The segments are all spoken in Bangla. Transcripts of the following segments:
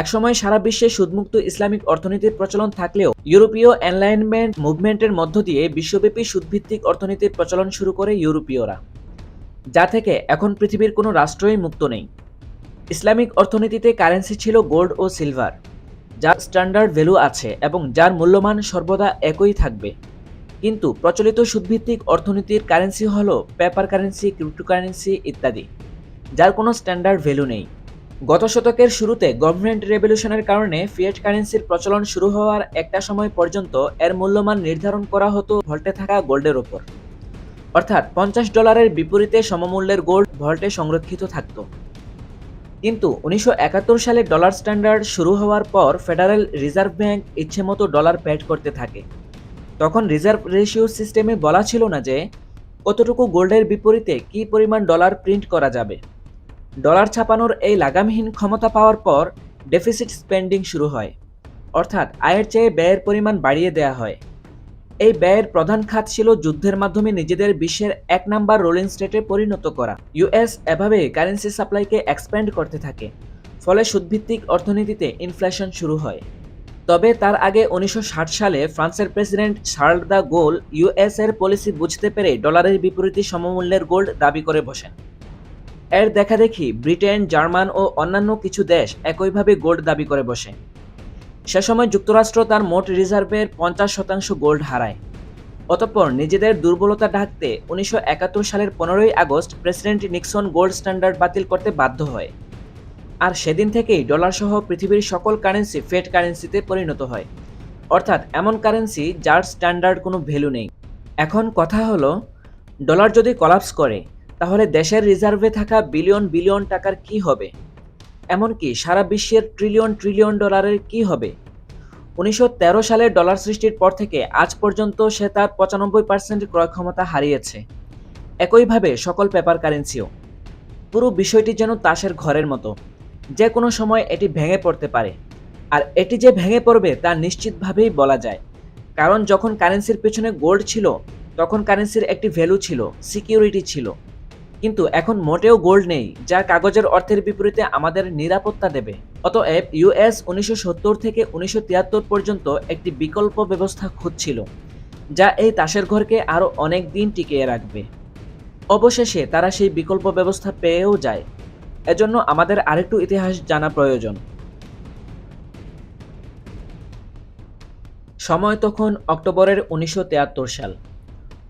একসময় সারা বিশ্বে সুদমুক্ত ইসলামিক অর্থনীতির প্রচলন থাকলেও ইউরোপীয় এনলাইনমেন্ট মুভমেন্টের মধ্য দিয়ে বিশ্বব্যাপী সুদভিত্তিক অর্থনীতির প্রচলন শুরু করে ইউরোপীয়রা, যা থেকে এখন পৃথিবীর কোনো রাষ্ট্রই মুক্ত নেই। ইসলামিক অর্থনীতিতে কারেন্সি ছিল গোল্ড ও সিলভার, যার স্ট্যান্ডার্ড ভ্যালু আছে এবং যার মূল্যমান সর্বদা একই থাকবে। কিন্তু প্রচলিত সুদভিত্তিক অর্থনীতির কারেন্সি হলো পেপার কারেন্সি, ক্রিপ্টোকারেন্সি ইত্যাদি, যার কোনো স্ট্যান্ডার্ড ভ্যালু নেই। গত শতকের শুরুতে গভর্নমেন্ট রেভলিউশনের কারণে ফিয়েট কারেন্সির প্রচলন শুরু হওয়ার একটা সময় পর্যন্ত এর মূল্যমান নির্ধারণ করা হতো ভল্টে থাকা গোল্ডের ওপর। অর্থাৎ পঞ্চাশ ডলারের বিপরীতে সমমূল্যের গোল্ড ভল্টে সংরক্ষিত থাকত। কিন্তু উনিশশো একাত্তর সালে ডলার স্ট্যান্ডার্ড শুরু হওয়ার পর ফেডারেল রিজার্ভ ব্যাংক ইচ্ছেমতো ডলার প্যাড করতে থাকে। তখন রিজার্ভ রেশিও সিস্টেমে বলা ছিল না যে, কতটুকু গোল্ডের বিপরীতে কী পরিমাণ ডলার প্রিন্ট করা যাবে? ডলার ছাপানোর এই লাগামহীন ক্ষমতা পাওয়ার পর ডেফিসিট স্পেন্ডিং শুরু হয়। অর্থাৎ আয়ের চেয়ে ব্যয়ের পরিমাণ বাড়িয়ে দেয়া হয়। এই ব্যয়ের প্রধান খাত ছিল যুদ্ধের মাধ্যমে নিজেদের বিশ্বের এক নাম্বার রোলিং স্টেটে পরিণত করা। ইউএস এভাবে কারেন্সি সাপ্লাইকে এক্সপ্যান্ড করতে থাকে, ফলে সুদভিত্তিক অর্থনীতিতে ইনফ্লেশন শুরু হয়। তবে তার আগে উনিশশো ষাট সালে ফ্রান্সের president Charles de Gaulle US এর পলিসি বুঝতে পেরে ডলারের বিপরীতে সমমূল্যের গোল্ড দাবি করে বসেন। এর দেখাদেখি ব্রিটেন, জার্মান ও অন্যান্য কিছু দেশ একইভাবে গোল্ড দাবি করে বসে। সে সময় যুক্তরাষ্ট্র তার মোট রিজার্ভের পঞ্চাশ শতাংশ গোল্ড হারায়। অতঃপর নিজেদের দুর্বলতা ঢাকতে উনিশশো একাত্তর সালের পনেরোই August president Nixon gold standard বাতিল করতে বাধ্য হয়। আর সেদিন থেকেই ডলার সহ পৃথিবীর সকল কারেন্সি ফেড কারেন্সিতে পরিণত হয়। অর্থাৎ এমন কারেন্সি যার স্ট্যান্ডার্ড কোনো ভ্যালু নেই। এখন কথা হলো, ডলার যদি কলাপস করে তাহলে দেশের রিজার্ভে থাকা বিলিয়ন বিলিয়ন টাকার কি হবে? এমনকি সারা বিশ্বের ট্রিলিয়ন ট্রিলিয়ন ডলারের কি হবে? উনিশশো তেরো সালে ডলার সৃষ্টির পর থেকে আজ পর্যন্ত সে তার পঁচানব্বই পার্সেন্ট ক্রয় ক্ষমতা হারিয়েছে। একইভাবে সকল পেপার কারেন্সিও। পুরো বিষয়টি যেন তাসের ঘরের মতো। যে কোনো সময় এটি ভেঙে পড়তে পারে। আর এটি যে ভেঙে পড়বে তা নিশ্চিতভাবেই বলা যায়। কারণ যখন কারেন্সির পেছনে গোল্ড ছিল, তখন কারেন্সির একটি ভ্যালু ছিল, সিকিউরিটি ছিল। কিন্তু এখন মোটেও গোল্ড নেই, যা কাগজের অর্থের বিপরীতে আমাদের নিরাপত্তা দেবে। অতএব ইউএস উনিশশো সত্তর থেকে উনিশশো তিয়াত্তর পর্যন্ত একটি বিকল্প ব্যবস্থা খুঁজছিল, যা এই তাসের ঘরকে আরও অনেক দিন টিকিয়ে রাখবে। অবশেষে তারা সেই বিকল্প ব্যবস্থা পেয়েও যায়। এজন্য আমাদের আরেকটু ইতিহাস জানা প্রয়োজন। সময় তখন অক্টোবরের উনিশশো সাল।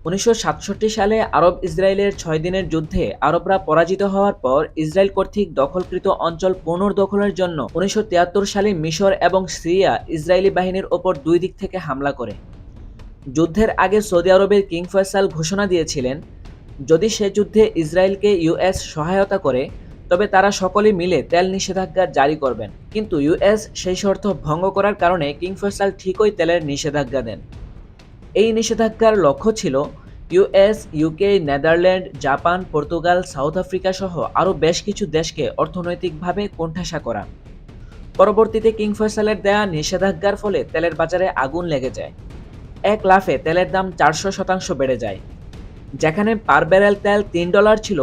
উনিশশো সাতষট্টি সালে আরব ইসরায়েলের ছয় দিনের যুদ্ধে আরবরা পরাজিত হওয়ার পর ইসরায়েল কর্তৃক দখলকৃত অঞ্চল পুনর্দখলের জন্য উনিশশো তিয়াত্তর সালে মিশর এবং সিরিয়া ইসরায়েলি বাহিনীর ওপর দুই দিক থেকে হামলা করে। যুদ্ধের আগে সৌদি আরবের কিং ফয়সাল ঘোষণা দিয়েছিলেন, যদি সে যুদ্ধে ইসরায়েলকে ইউএস সহায়তা করে, তবে তারা সকলে মিলে তেল নিষেধাজ্ঞা জারি করবেন। কিন্তু ইউএস সেই শর্ত ভঙ্গ করার কারণে কিং ফয়সাল ঠিকই তেলের নিষেধাজ্ঞা দেন। এই নিষেধাজ্ঞার লক্ষ্য ছিল US, UK, Netherland, Japan, Portugal, South Africa সহ আরও বেশ কিছু দেশকে অর্থনৈতিকভাবে কোণঠাসা করা। পরবর্তীতে কিং ফয়সালের দেয়া নিষেধাজ্ঞার ফলে তেলের বাজারে আগুন লেগে যায়। এক লাফে তেলের দাম চারশো শতাংশ বেড়ে যায়। যেখানে পার ব্যারেল তেল তিন ডলার ছিল,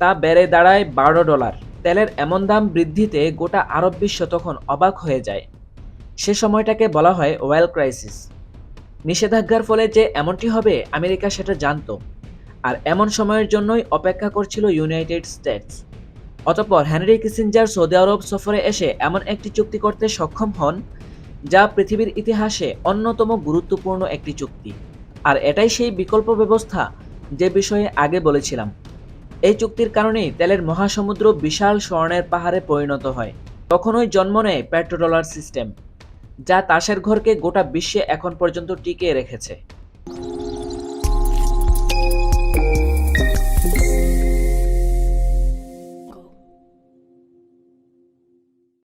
তা বেড়ে দাঁড়ায় বারো ডলার। তেলের এমন দাম বৃদ্ধিতে গোটা আরব বিশ্ব তখন অবাক হয়ে যায়। সে সময়টাকে বলা হয় ওয়েল ক্রাইসিস। নিষেধাজ্ঞার ফলে যে এমনটি হবে, আমেরিকা সেটা জানত। আর এমন সময়ের জন্যই অপেক্ষা করছিল ইউনাইটেড স্টেটস। অতঃপর হেনরি কিসিঞ্জার সৌদি আরব সফরে এসে এমন একটি চুক্তি করতে সক্ষম হন, যা পৃথিবীর ইতিহাসে অন্যতম গুরুত্বপূর্ণ একটি চুক্তি। আর এটাই সেই বিকল্প ব্যবস্থা যে বিষয়ে আগে বলেছিলাম। এই চুক্তির কারণেই তেলের মহাসমুদ্র বিশাল স্বর্ণের পাহাড়ে পরিণত হয়। তখনই জন্ম নেয় পেট্রোডলার সিস্টেম। যা তাসের ঘরকে গোটা বিশ্বে এখন পর্যন্ত টিকিয়ে রেখেছে।